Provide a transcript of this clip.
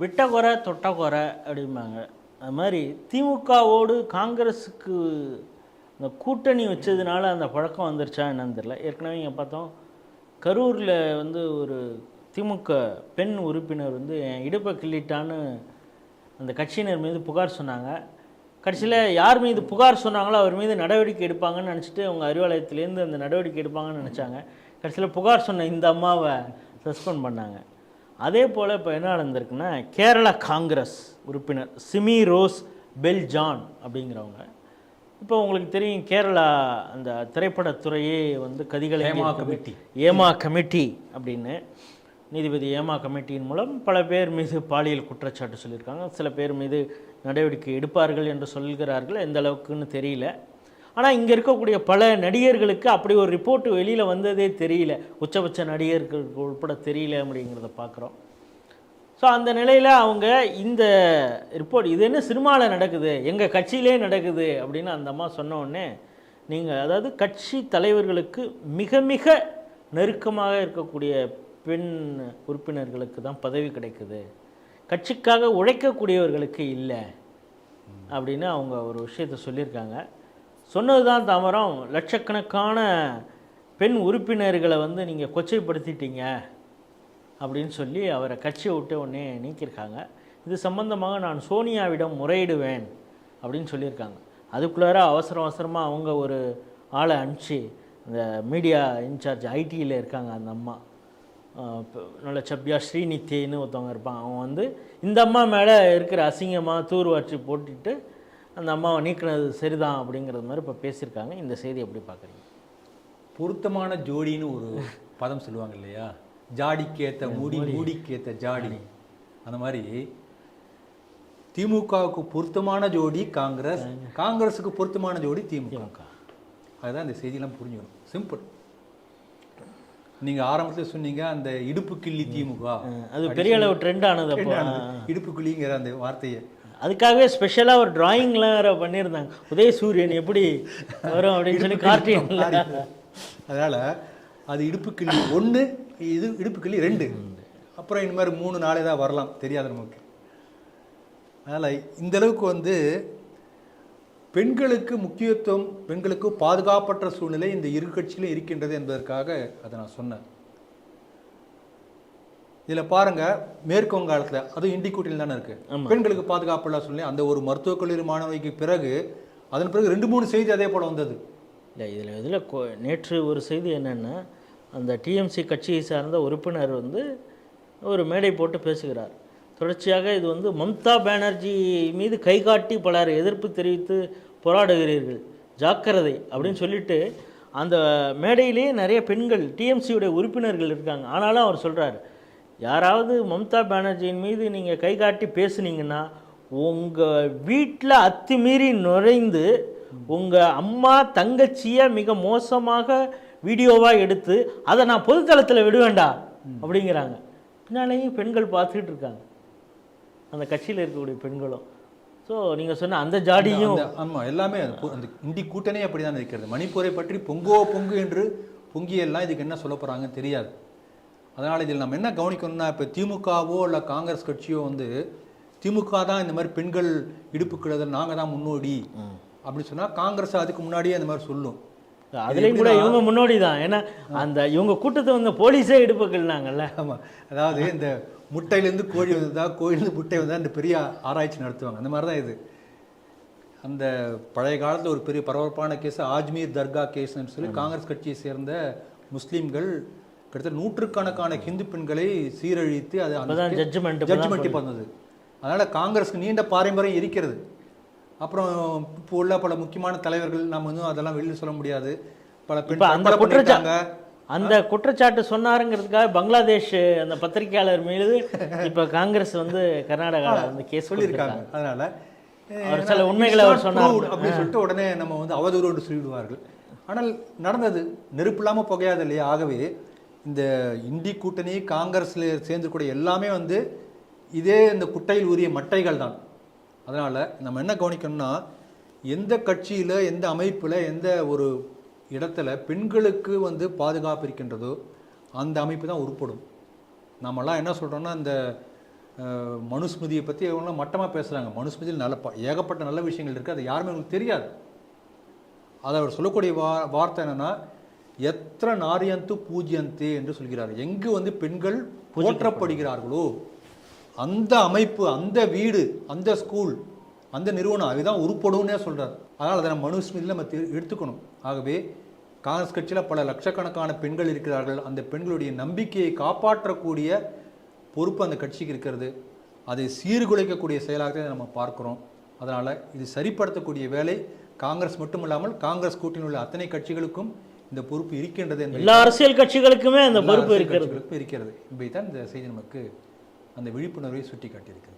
விட்ட குறை தொட்ட குறை அப்படிம்பாங்க. அது மாதிரி திமுகவோடு காங்கிரஸுக்கு இந்த கூட்டணி வச்சதுனால அந்த பழக்கம் வந்துருச்சா என்னன்னு தெரியல. ஏற்கனவே இங்கே பார்த்தோம் கரூரில் வந்து ஒரு திமுக பெண் உறுப்பினர் வந்து என் இடுப்பை கிள்ளிட்டான்னு அந்த கட்சியினர் மீது புகார் சொன்னாங்க. கடைசியில் யார் மீது புகார் சொன்னாங்களோ அவர் மீது நடவடிக்கை எடுப்பாங்கன்னு நினச்சிட்டு அவங்க அறிவாலயத்துலேருந்து அந்த நடவடிக்கை எடுப்பாங்கன்னு நினச்சாங்க. கடைசியில் புகார் சொன்ன இந்த அம்மாவை சஸ்பெண்ட் பண்ணாங்க. அதே போல் இப்போ என்ன நடந்திருக்குன்னா கேரளா காங்கிரஸ் உறுப்பினர் சிமி ரோஸ் பெல் ஜான் அப்படிங்கிறவங்க. இப்போ உங்களுக்கு தெரியும் கேரளா அந்த திரைப்படத்துறையே வந்து கதிகளை ஏமா கமிட்டி. ஏமா கமிட்டி அப்படின்னு. நீதிபதி ஏமா கமிட்டியின் மூலம் பல பேர் மீது பாலியல் குற்றச்சாட்டு சொல்லியிருக்காங்க. சில பேர் மீது நடவடிக்கை எடுப்பார்கள் என்று சொல்கிறார்கள்? எந்த அளவுக்குன்னு தெரியல. ஆனால் இங்கே இருக்கக்கூடிய பல நடிகர்களுக்கு அப்படி ஒரு ரிப்போர்ட் வெளியில் வந்ததே தெரியல. உச்சபட்ச நடிகர்களுக்கு உட்பட தெரியல அப்படிங்கிறத பார்க்குறோம் ஸோ அந்த நிலையில் அவங்க இந்த ரிப்போர்ட் இது என்ன சினிமாவில் நடக்குது எங்கள் கட்சியிலே நடக்குது அப்படின்னு அந்த அம்மா சொன்னோடனே நீங்கள் அதாவது கட்சி தலைவர்களுக்கு மிக மிக நெருக்கமாக இருக்கக்கூடிய பெண் உறுப்பினர்களுக்கு தான் பதவி கிடைக்குது. கட்சிக்காக உழைக்கக்கூடியவர்களுக்கு இல்லை. அப்படின்னு அவங்க ஒரு விஷயத்த சொல்லியிருக்காங்க. சொன்னது தான் தாமரம். லட்சக்கணக்கான பெண் உறுப்பினர்களை வந்து நீங்கள் கொச்சைப்படுத்திட்டீங்க அப்படின்னு சொல்லி அவரை கட்சியை விட்டு உடனே நீக்கியிருக்காங்க. இது சம்பந்தமாக நான் சோனியாவிடம் முறையிடுவேன் அப்படின்னு சொல்லியிருக்காங்க. அதுக்குள்ளார அவசர அவசரமாக அவங்க ஒரு ஆளை அனுப்பிச்சி இந்த மீடியா இன்சார்ஜ் ஐடியில் இருக்காங்க அந்த அம்மா. நல்ல சப்பியா ஸ்ரீநித்தின்னு ஒருத்தவங்க இருப்பான் அவன் வந்து இந்த அம்மா மேலே இருக்கிற அசிங்கமாக தூர்வாற்றி போட்டுட்டு அந்த அம்மாவை நீக்கினது சரிதான் அப்படிங்கிறது மாதிரி இப்போ பேசியிருக்காங்க. இந்த செய்தி எப்படி பார்க்குறீங்க? பொருத்தமான ஜோடின்னு ஒரு பதம் சொல்லுவாங்க இல்லையா? ஜாடிக்கேத்த மூடி மூடிக்கேத்த ஜாடி. அந்த மாதிரி திமுகவுக்கு பொருத்தமான ஜோடி காங்கிரஸ் காங்கிரஸுக்கு பொருத்தமான ஜோடி திமுக. அதுதான் இந்த செய்தியெல்லாம் புரிஞ்சுக்கணும் சிம்பிள் நீங்க ஆரம்பத்துல சொன்னீங்க அந்த இடுப்பு கிள்ளி திமுக அது பெரிய அளவு ட்ரெண்ட் ஆனது இடுப்பு கிள்ளிங்கிற அந்த வார்த்தையை. அதுக்காகவே ஸ்பெஷலாக ஒரு டிராயிங்லாம் வேறு பண்ணியிருந்தாங்க. உதயசூரியன் எப்படி வரும்? அப்படின்னு சொல்லி கார்ட்டீன்ல அதனால அது இடுப்பு கிள்ளி ஒன்று இது இடுப்பு கிள்ளி ரெண்டு. அப்புறம் இந்த மாதிரி மூணு நாளே தான் வரலாம். தெரியாது நமக்கு. அதனால் இந்த அளவுக்கு வந்து பெண்களுக்கு முக்கியத்துவம் பெண்களுக்கு பாதுகாப்பற்ற சூழ்நிலை இந்த இரு கட்சியிலும் இருக்கின்றது என்பதற்காக அதை நான் சொன்னேன். இதில் பாருங்க மேற்கு வங்காளத்தில் அதுவும் இண்டி கூட்டில் தானே இருக்கு. பெண்களுக்கு பாதுகாப்புள்ள சூழ்நிலை அந்த ஒரு மருத்துவக் கல்லூரி மாணவிக்கு பிறகு அதன் பிறகு ரெண்டு மூணு செய்தி அதே போல வந்தது. இல்லை இதில் இதில் நேற்று ஒரு செய்தி என்னென்னா அந்த டிஎம்சி கட்சியை சார்ந்த உறுப்பினர் வந்து ஒரு மேடை போட்டு பேசுகிறார். தொடர்ச்சியாக இது வந்து மம்தா பானர்ஜி மீது கை காட்டி பலர் எதிர்ப்பு தெரிவித்து போராடுகிறீர்கள் ஜாக்கிரதை அப்படின்னு சொல்லிட்டு அந்த மேடையிலேயே நிறைய பெண்கள் டிஎம்சியுடைய உறுப்பினர்கள் இருக்காங்க. ஆனாலும் அவர் சொல்கிறார் யாராவது மம்தா பானர்ஜியின் மீது நீங்கள் கை காட்டி பேசுனீங்கன்னா உங்கள் வீட்டில் அத்துமீறி நுழைந்து உங்கள் அம்மா தங்கச்சியை மிக மோசமாக வீடியோவாக எடுத்து அதை நான் பொதுத்தளத்தில் விடுவேண்டா அப்படிங்கிறாங்க. பின்னாலேயும் பெண்கள் பார்த்துக்கிட்டு இருக்காங்க. அந்த கட்சியில் இருக்கக்கூடிய பெண்களும். ஸோ நீங்கள் சொன்ன அந்த ஜாடியும் அந்த- ஆமா எல்லாமே அந்த இந்தி கூட்டணி அப்படிதான் இருக்கிறது மணிப்பூரை பற்றி பொங்கோ பொங்கு என்று பொங்கியெல்லாம் இதுக்கு என்ன சொல்ல போறாங்கன்னு தெரியாது. அதனால இதில் நம்ம என்ன கவனிக்கணும்னா இப்போ திமுகவோ இல்லை காங்கிரஸ் கட்சியோ வந்து திமுக தான் இந்த மாதிரி பெண்கள் இடுப்பு கிழதல் நாங்கள் தான் முன்னோடி அப்படின்னு சொன்னா காங்கிரஸ் அதுக்கு முன்னாடியே அந்த மாதிரி சொல்லும். அதுலேயும் கூட இவங்க முன்னோடி தான். ஏன்னா அந்த இவங்க கூட்டத்தை வந்து போலீஸே இடுப்புக்கள்னாங்கல்ல. ஆமா. அதாவது இந்த முட்டையிலேருந்து கோழி வந்ததா கோழிலேருந்து முட்டை வந்ததா இந்த பெரிய ஆராய்ச்சி நடத்துவாங்க. அந்த மாதிரி தான் இது. அந்த பழைய காலத்துல ஒரு பெரிய பரபரப்பான கேஸ் ஆஜ்மீர் தர்கா கேஸ்னு சொல்லி காங்கிரஸ் கட்சியை சேர்ந்த முஸ்லீம்கள் கிட்டத்தட்ட நூற்றுக்கணக்கான ஹிந்து பெண்களை சீரழித்து அது இப்பதான் ஜட்ஜ்மெண்ட் பண்ணது. அதனால காங்கிரஸ்க்கு நீண்ட பாரம்பரியம் இருக்கிறது. அப்புறம் இப்போ உள்ள பல முக்கியமான தலைவர்கள் நம்ம வந்து அதெல்லாம் வெளியில் சொல்ல முடியாது. பல பெண் அந்த. அந்த குற்றச்சாட்டு சொன்னாருங்கிறதுக்காக பங்களாதேஷ் அந்த பத்திரிகையாளர் மீது இப்ப காங்கிரஸ் வந்து கர்நாடகாவில் வந்து கேஸ் சொல்லியிருக்காங்க. அதனால அவர் சில உண்மைகளை அவர் சொன்னார். அப்படின்னு சொல்லிட்டு உடனே நம்ம வந்து அவதூறு என்று சொல்லிவிடுவார்கள். ஆனால் நடந்தது. நெருப்பு இல்லாம புகையாது இல்லையா? ஆகவே இந்த இந்தி கூட்டணி காங்கிரஸில் சேர்ந்துக்கூடிய எல்லாமே வந்து இதே இந்த குட்டையில் உரிய மட்டைகள் தான். அதனால் நம்ம என்ன கவனிக்கணும்னா எந்த கட்சியில் எந்த அமைப்பில் எந்த ஒரு இடத்துல பெண்களுக்கு வந்து பாதுகாப்பு இருக்கின்றதோ அந்த அமைப்பு தான் உருப்படும். நம்மலாம் என்ன சொல்கிறோன்னா இந்த மனுஸ்மிருதியை பற்றி இவங்களாம் மட்டமாக பேசுகிறாங்க மனுஸ்மிருதியில் நல்ல ப- ஏகப்பட்ட நல்ல விஷயங்கள் இருக்குது அது யாருமே அவங்களுக்கு தெரியாது. அதை அவர் சொல்லக்கூடிய வா வார்த்தை என்னென்னா எத்திர நாரியந்து பூஜ்யந்தே என்று சொல்கிறார். எங்கு வந்து பெண்கள் போற்றப்படுகிறார்களோ அந்த அமைப்பு அந்த வீடு அந்த ஸ்கூல் அந்த நிறுவனம் அதுதான் உருப்படும்னே சொல்றார். அதனால் அதை நம்ம மனுஸ்மிருதியில் நம்ம எடுத்துக்கணும். ஆகவே காங்கிரஸ் கட்சியில் பல லட்சக்கணக்கான பெண்கள் இருக்கிறார்கள். அந்த பெண்களுடைய நம்பிக்கையை காப்பாற்றக்கூடிய பொறுப்பு அந்த கட்சிக்கு இருக்கிறது. அதை சீர்குலைக்கக்கூடிய செயலாக நம்ம பார்க்கிறோம். அதனால் இது சரிப்படுத்தக்கூடிய வேலை. காங்கிரஸ் மட்டுமில்லாமல் காங்கிரஸ் கூட்டணியில் உள்ள அத்தனை கட்சிகளுக்கும் இந்த பொறுப்பு இருக்கின்றது எல்லா அரசியல் கட்சிகளுக்குமே அந்த பொறுப்பு இருக்கிறது. இருக்கிறது தான் இந்த செய்தி நமக்கு அந்த விழிப்புணர்வை சுட்டி காட்டியிருக்கிறது